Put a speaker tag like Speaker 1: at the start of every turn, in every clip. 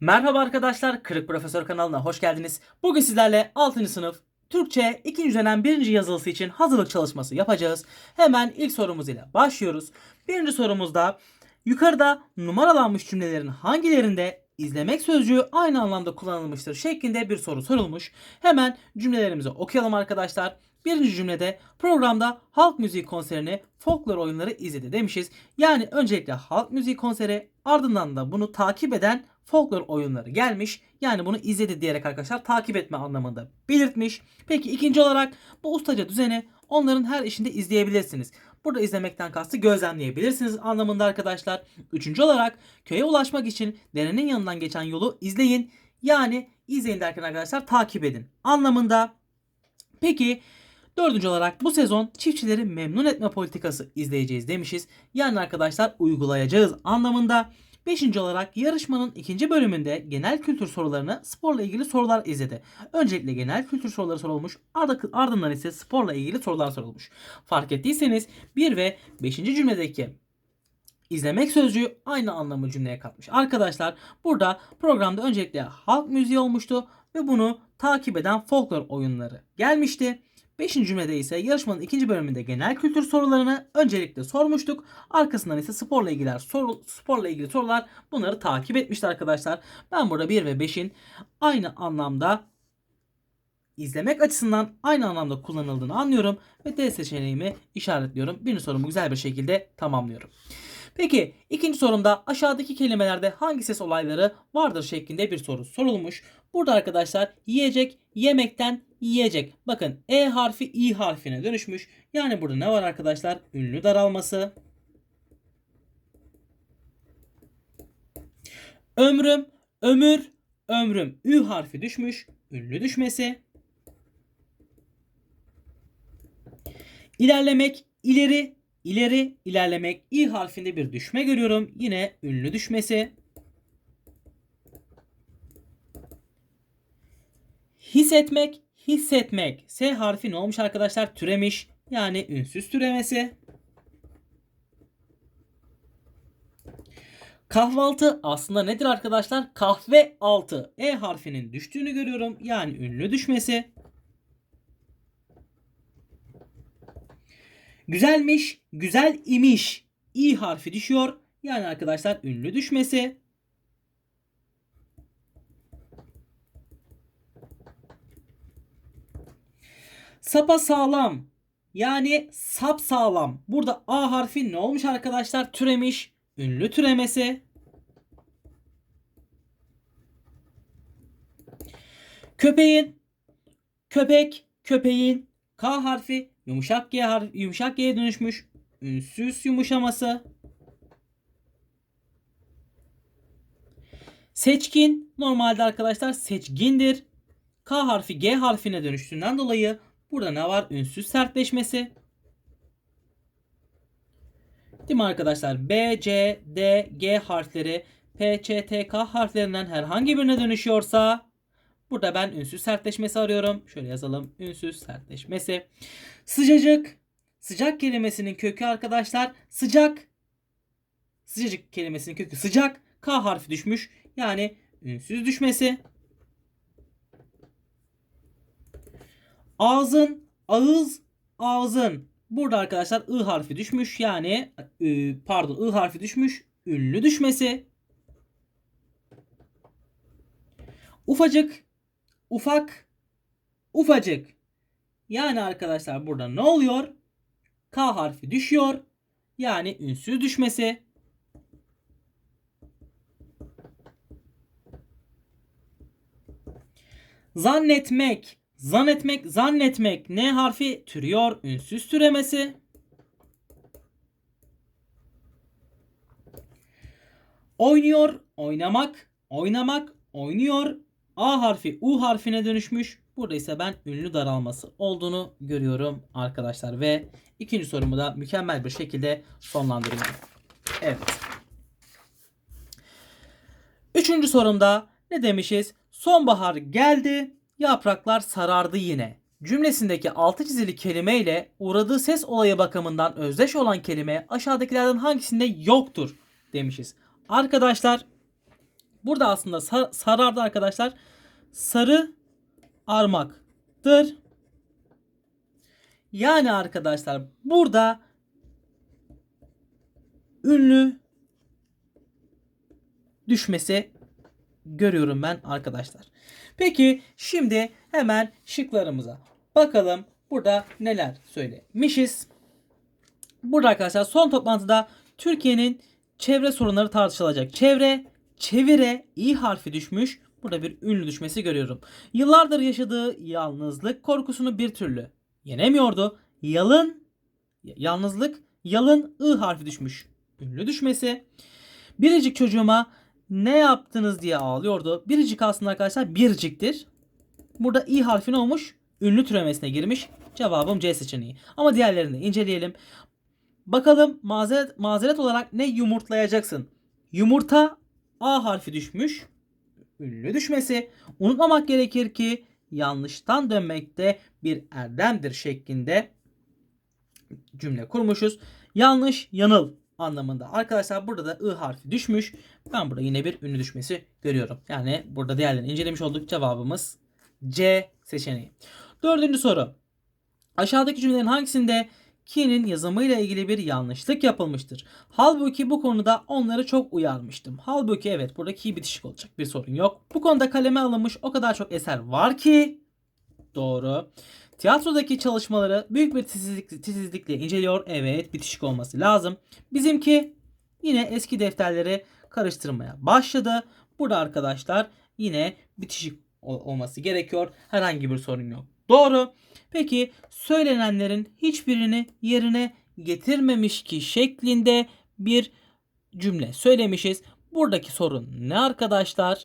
Speaker 1: Merhaba arkadaşlar, Kırık Profesör kanalına hoş geldiniz. Bugün sizlerle 6. sınıf Türkçe 2. dönem 1. yazılısı için hazırlık çalışması yapacağız. Hemen ilk sorumuz ile başlıyoruz. Birinci sorumuzda yukarıda numaralanmış cümlelerin hangilerinde izlemek sözcüğü aynı anlamda kullanılmıştır şeklinde bir soru sorulmuş. Hemen cümlelerimizi okuyalım arkadaşlar. Birinci cümlede programda halk müziği konserini folklor oyunları izledi demişiz. Yani öncelikle halk müziği konseri ardından da bunu takip eden folklor oyunları gelmiş. Yani bunu izledi diyerek arkadaşlar takip etme anlamında belirtmiş. Peki ikinci olarak bu ustaca düzeni onların her işinde izleyebilirsiniz. Burada izlemekten kastı gözlemleyebilirsiniz anlamında arkadaşlar. Üçüncü olarak köye ulaşmak için derenin yanından geçen yolu izleyin. Yani izleyin derken arkadaşlar takip edin anlamında. Peki Dördüncü olarak bu sezon çiftçileri memnun etme politikası izleyeceğiz demişiz. Yani arkadaşlar uygulayacağız anlamında. Beşinci olarak yarışmanın ikinci bölümünde genel kültür sorularını sporla ilgili sorular izledi. Öncelikle genel kültür soruları sorulmuş ardından ise sporla ilgili sorular sorulmuş. Fark ettiyseniz 1 ve 5. cümledeki izlemek sözcüğü aynı anlamı cümleye katmış. Arkadaşlar burada programda öncelikle halk müziği olmuştu ve bunu takip eden folklor oyunları gelmişti. Beşinci cümlede ise yarışmanın ikinci bölümünde genel kültür sorularını öncelikle sormuştuk. Arkasından ise sporla ilgili soru, sporla ilgili sorular bunları takip etmişti arkadaşlar. Ben burada 1 ve 5'in aynı anlamda izlemek açısından aynı anlamda kullanıldığını anlıyorum ve D seçeneğimi işaretliyorum. Birinci sorumu güzel bir şekilde tamamlıyorum. Peki ikinci sorumda aşağıdaki kelimelerde hangi ses olayları vardır şeklinde bir soru sorulmuş. Burada arkadaşlar yiyecek, yemekten yiyecek. Bakın E harfi İ harfine dönüşmüş. Yani burada ne var arkadaşlar? Ünlü daralması. Ömrüm, ömür, ömrüm. Ü harfi düşmüş. Ünlü düşmesi. İlerlemek, ileri, ileri, ilerlemek. İ harfinde bir düşme görüyorum. Yine ünlü düşmesi. Hissetmek, hissetmek. S harfi ne olmuş arkadaşlar? Türemiş. Yani ünsüz türemesi. Kahvaltı aslında nedir arkadaşlar? Kahve altı. E harfinin düştüğünü görüyorum. Yani ünlü düşmesi. Güzelmiş, güzel imiş. İ harfi düşüyor. Yani arkadaşlar ünlü düşmesi. Sapa sağlam. Yani sap sağlam. Burada A harfi ne olmuş arkadaşlar? Türemiş. Ünlü türemesi. Köpeğin köpek köpeğin K harfi yumuşak G harfi yumuşak G'ye dönüşmüş. Ünsüz yumuşaması. Seçkin normalde arkadaşlar seçgindir. K harfi G harfine dönüştüğünden dolayı burada ne var? Ünsüz sertleşmesi. Değil mi arkadaşlar? B, C, D, G harfleri P, Ç, T, K harflerinden herhangi birine dönüşüyorsa burada ben ünsüz sertleşmesi arıyorum. Şöyle yazalım. Ünsüz sertleşmesi. Sıcacık. Sıcak kelimesinin kökü arkadaşlar sıcak. Sıcacık kelimesinin kökü sıcak. K harfi düşmüş. Yani ünsüz düşmesi. Ağzın, ağız, ağzın. Burada arkadaşlar I harfi düşmüş. Yani ı, pardon I harfi düşmüş. Ünlü düşmesi. Ufacık, ufak, ufacık. Yani arkadaşlar burada ne oluyor? K harfi düşüyor. Yani ünsüz düşmesi. Zannetmek, zannetmek, zannetmek. N harfi türüyor. Ünsüz türemesi. Oynuyor, oynamak, oynamak, oynuyor. A harfi U harfine dönüşmüş. Burada ise ben ünlü daralması olduğunu görüyorum arkadaşlar. Ve ikinci sorumu da mükemmel bir şekilde sonlandırıyorum. Evet. Üçüncü sorumda ne demişiz? Sonbahar geldi, yapraklar sarardı yine. Cümlesindeki altı çizili kelime ile uğradığı ses olayı bakımından özdeş olan kelime aşağıdakilerden hangisinde yoktur demişiz. Arkadaşlar Burada aslında sa- sarardı arkadaşlar. Sarı armaktır. Yani arkadaşlar burada ünlü düşmesi görüyorum ben arkadaşlar. Peki şimdi hemen şıklarımıza bakalım. Burada neler söylemişiz. Burada arkadaşlar son toplantıda Türkiye'nin çevre sorunları tartışılacak. Çevre, çevire, i harfi düşmüş. Burada bir ünlü düşmesi görüyorum. Yıllardır yaşadığı yalnızlık korkusunu bir türlü yenemiyordu. Yalın, yalnızlık, yalın ı harfi düşmüş. Ünlü düşmesi. Biricik çocuğuma ne yaptınız diye ağlıyordu. Biricik aslında arkadaşlar biriciktir. Burada i harfi ne olmuş? Ünlü türemesine girmiş. Cevabım C seçeneği. Ama diğerlerini inceleyelim. Bakalım mazeret, mazeret olarak ne yumurtlayacaksın? Yumurta A harfi düşmüş. Ünlü düşmesi. Unutmamak gerekir ki yanlıştan dönmekte bir erdemdir şeklinde cümle kurmuşuz. Yanlış, yanıl anlamında. Arkadaşlar burada da I harfi düşmüş. Ben burada yine bir ünlü düşmesi görüyorum. Yani burada diğerlerini incelemiş olduk. Cevabımız C seçeneği. Dördüncü soru. Aşağıdaki cümlelerin hangisinde Ki'nin yazımıyla ilgili bir yanlışlık yapılmıştır? Halbuki bu konuda onları çok uyarmıştım. Halbuki evet burada Ki bitişik olacak bir sorun yok. Bu konuda kaleme alınmış o kadar çok eser var ki doğru. Tiyatrodaki çalışmaları büyük bir titizlik, titizlikle inceliyor. Evet bitişik olması lazım. Bizimki yine eski defterleri karıştırmaya başladı. Burada arkadaşlar yine bitişik ol- olması gerekiyor. Herhangi bir sorun yok. Doğru. Peki söylenenlerin hiçbirini yerine getirmemiş ki şeklinde bir cümle söylemişiz. Buradaki sorun ne arkadaşlar?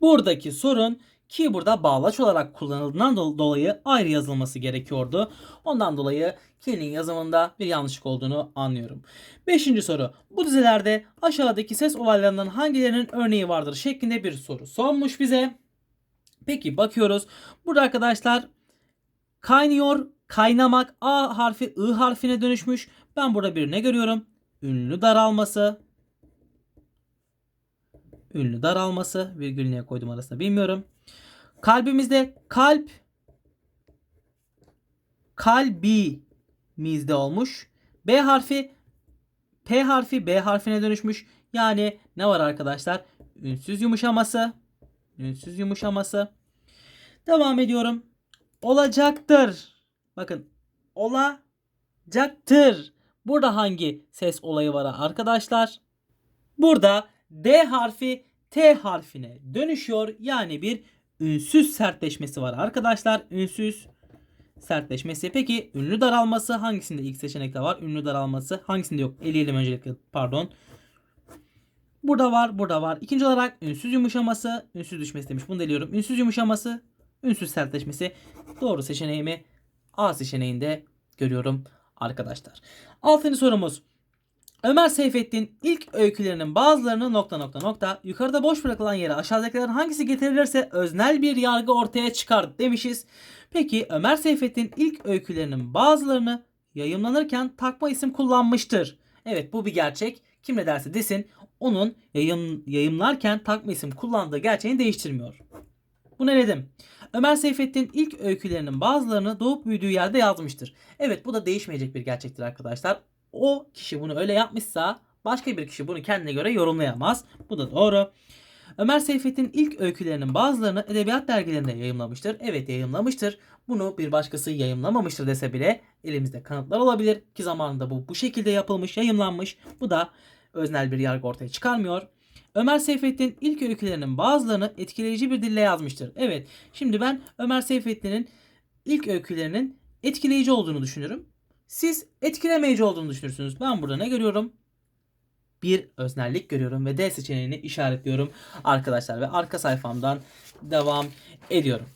Speaker 1: Buradaki sorun ki burada bağlaç olarak kullanıldığından do- dolayı ayrı yazılması gerekiyordu. Ondan dolayı Ki'nin yazımında bir yanlışlık olduğunu anlıyorum. Beşinci soru. Bu dizelerde aşağıdaki ses olaylarından hangilerinin örneği vardır şeklinde bir soru sormuş bize. Peki bakıyoruz. Burada arkadaşlar kaynıyor, kaynamak A harfi I harfine dönüşmüş. Ben burada bir ne görüyorum? Ünlü daralması. Ünlü daralması. Virgül niye koydum arasında bilmiyorum. Kalbimizde kalp kalbimizde olmuş. B harfi P harfi B harfine dönüşmüş. Yani ne var arkadaşlar? Ünsüz yumuşaması. Ünsüz yumuşaması. Devam ediyorum. Olacaktır. Bakın. Olacaktır. Burada hangi ses olayı var arkadaşlar? Burada D harfi T harfine dönüşüyor. Yani bir ünsüz sertleşmesi var arkadaşlar. Ünsüz sertleşmesi. Peki ünlü daralması hangisinde ilk seçenekte var? Ünlü daralması hangisinde yok? Eleyelim öncelikle pardon. Burada var, burada var. İkinci olarak ünsüz yumuşaması, ünsüz düşmesi demiş. Bunu da eliyorum. Ünsüz yumuşaması, ünsüz sertleşmesi. Doğru seçeneğimi A seçeneğinde görüyorum arkadaşlar. Altıncı sorumuz. Ömer Seyfettin ilk öykülerinin bazılarını nokta nokta nokta yukarıda boş bırakılan yere aşağıdakilerin hangisi getirilirse öznel bir yargı ortaya çıkar demişiz. Peki Ömer Seyfettin ilk öykülerinin bazılarını yayımlanırken takma isim kullanmıştır. Evet bu bir gerçek. Kim ne derse desin onun yayın, yayımlarken takma isim kullandığı gerçeğini değiştirmiyor. Bu ne dedim? Ömer Seyfettin ilk öykülerinin bazılarını doğup büyüdüğü yerde yazmıştır. Evet bu da değişmeyecek bir gerçektir arkadaşlar. O kişi bunu öyle yapmışsa başka bir kişi bunu kendine göre yorumlayamaz. Bu da doğru. Ömer Seyfettin ilk öykülerinin bazılarını edebiyat dergilerinde yayımlamıştır. Evet yayımlamıştır. Bunu bir başkası yayımlamamıştır dese bile elimizde kanıtlar olabilir ki zamanında bu bu şekilde yapılmış, yayımlanmış. Bu da öznel bir yargı ortaya çıkarmıyor. Ömer Seyfettin ilk öykülerinin bazılarını etkileyici bir dille yazmıştır. Evet, şimdi ben Ömer Seyfettin'in ilk öykülerinin etkileyici olduğunu düşünürüm. Siz etkilemeyici olduğunu düşünürsünüz. Ben burada ne görüyorum? Bir öznellik görüyorum ve D seçeneğini işaretliyorum arkadaşlar ve arka sayfamdan devam ediyorum.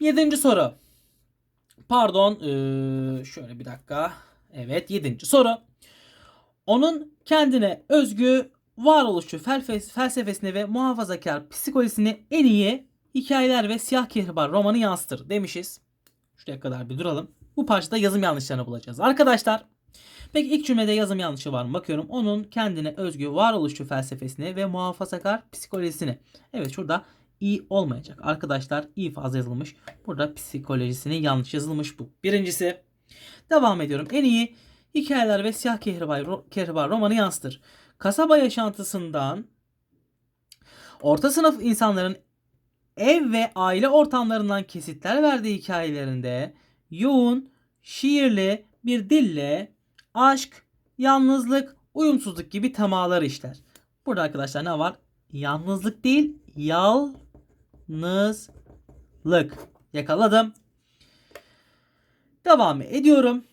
Speaker 1: Yedinci soru. Pardon, şöyle bir dakika. Evet, yedinci soru. Onun kendine özgü varoluşçu felsefesini ve muhafazakar psikolojisini en iyi hikayeler ve siyah kehribar romanı yansıtır demişiz. Şuraya kadar bir duralım. Bu parçada yazım yanlışlarını bulacağız. Arkadaşlar Peki ilk cümlede yazım yanlışı var mı? Bakıyorum. Onun kendine özgü varoluşçu felsefesini ve muhafazakar psikolojisini. Evet şurada i olmayacak. Arkadaşlar i fazla yazılmış. Burada psikolojisini yanlış yazılmış bu. Birincisi. Devam ediyorum. En iyi hikayeler ve siyah kehribar, kehribar romanı yansıtır. Kasaba yaşantısından orta sınıf insanların ev ve aile ortamlarından kesitler verdiği hikayelerinde yoğun, şiirli bir dille aşk, yalnızlık, uyumsuzluk gibi temalar işler. Burada arkadaşlar ne var? Yalnızlık değil, yalnızlık. Yakaladım. Devam ediyorum.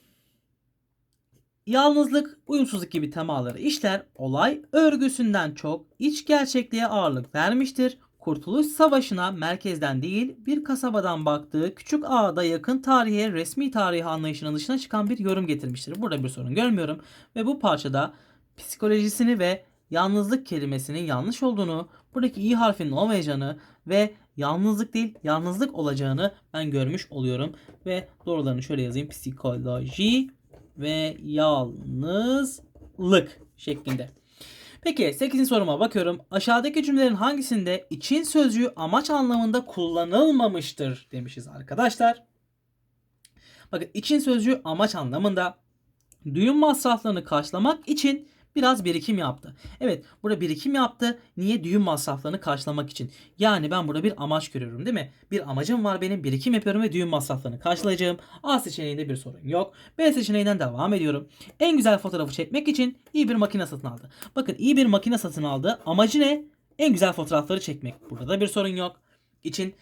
Speaker 1: Yalnızlık, uyumsuzluk gibi temaları işler. Olay örgüsünden çok iç gerçekliğe ağırlık vermiştir. Kurtuluş Savaşı'na merkezden değil bir kasabadan baktığı küçük ağda yakın tarihe resmi tarihi anlayışının dışına çıkan bir yorum getirmiştir. Burada bir sorun görmüyorum ve bu parçada psikolojisini ve yalnızlık kelimesinin yanlış olduğunu, buradaki i harfinin olmayacağını ve yalnızlık değil yalnızlık olacağını ben görmüş oluyorum ve doğrularını şöyle yazayım psikoloji ve yalnızlık şeklinde. Peki 8. soruma bakıyorum. Aşağıdaki cümlelerin hangisinde için sözcüğü amaç anlamında kullanılmamıştır demişiz arkadaşlar. Bakın için sözcüğü amaç anlamında düğün masraflarını karşılamak için biraz birikim yaptı. Evet burada birikim yaptı. Niye? Düğün masraflarını karşılamak için. Yani ben burada bir amaç görüyorum değil mi? Bir amacım var benim. Birikim yapıyorum ve düğün masraflarını karşılayacağım. A seçeneğinde bir sorun yok. B seçeneğinden devam ediyorum. En güzel fotoğrafı çekmek için iyi bir makine satın aldı. Bakın iyi bir makine satın aldı. Amacı ne? En güzel fotoğrafları çekmek. Burada da bir sorun yok. İçin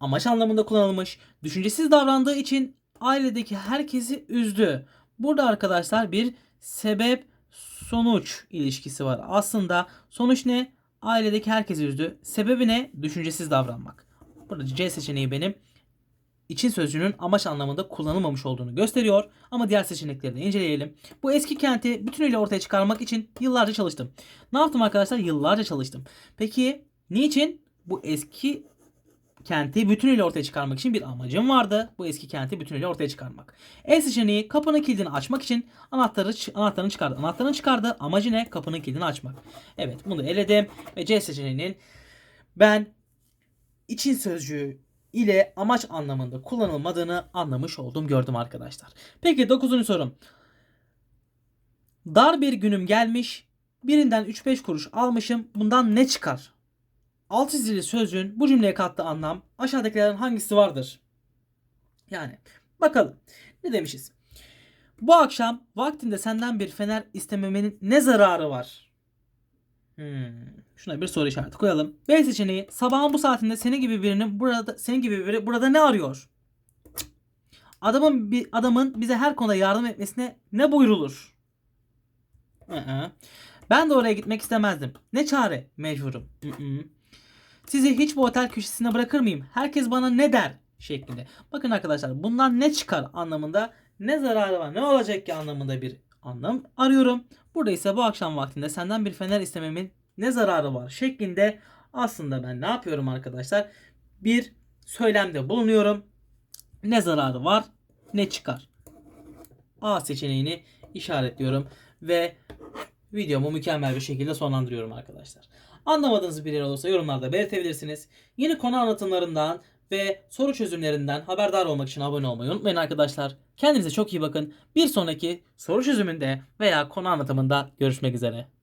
Speaker 1: amaç anlamında kullanılmış. Düşüncesiz davrandığı için ailedeki herkesi üzdü. Burada arkadaşlar bir sebep sonuç ilişkisi var. Aslında sonuç ne? Ailedeki herkesi üzdü. Sebebi ne? Düşüncesiz davranmak. Burada C seçeneği benim için sözcüğünün amaç anlamında kullanılmamış olduğunu gösteriyor. Ama diğer seçenekleri de inceleyelim. Bu eski kenti bütünüyle ortaya çıkarmak için yıllarca çalıştım. Ne yaptım arkadaşlar? Yıllarca çalıştım. Peki niçin? Bu eski kenti bütünüyle ortaya çıkarmak için bir amacım vardı. Bu eski kenti bütünüyle ortaya çıkarmak. E seçeneği kapının kilidini açmak için anahtarı anahtarını çıkardı. Anahtarını çıkardı. Amacı ne? Kapının kilidini açmak. Evet bunu eledim ve C seçeneğinin ben için sözcüğü ile amaç anlamında kullanılmadığını anlamış oldum gördüm arkadaşlar. Peki 9. sorum. Dar bir günüm gelmiş. Birinden 3-5 kuruş almışım. Bundan ne çıkar? Alt çizili sözcüğün bu cümleye kattığı anlam aşağıdakilerden hangisi vardır? Yani bakalım. Ne demişiz? Bu akşam vaktinde senden bir fener istememenin ne zararı var? Hmm. Şuna bir soru işareti koyalım. B seçeneği sabahın bu saatinde senin gibi birinin burada senin gibi biri burada ne arıyor? Adamın bir adamın bize her konuda yardım etmesine ne buyrulur? Hı-hı. Ben de oraya gitmek istemezdim. Ne çare? Mecburum. Hı-hı. Sizi hiç bu otel köşesine bırakır mıyım? Herkes bana ne der? şeklinde. Bakın arkadaşlar bundan ne çıkar anlamında ne zararı var ne olacak ki anlamında bir anlam arıyorum. Burada ise bu akşam vaktinde senden bir fener istememin ne zararı var şeklinde aslında ben ne yapıyorum arkadaşlar? Bir söylemde bulunuyorum. Ne zararı var ne çıkar? A seçeneğini işaretliyorum ve videomu mükemmel bir şekilde sonlandırıyorum arkadaşlar. Anlamadığınız bir yer olursa yorumlarda belirtebilirsiniz. Yeni konu anlatımlarından ve soru çözümlerinden haberdar olmak için abone olmayı unutmayın arkadaşlar. Kendinize çok iyi bakın. Bir sonraki soru çözümünde veya konu anlatımında görüşmek üzere.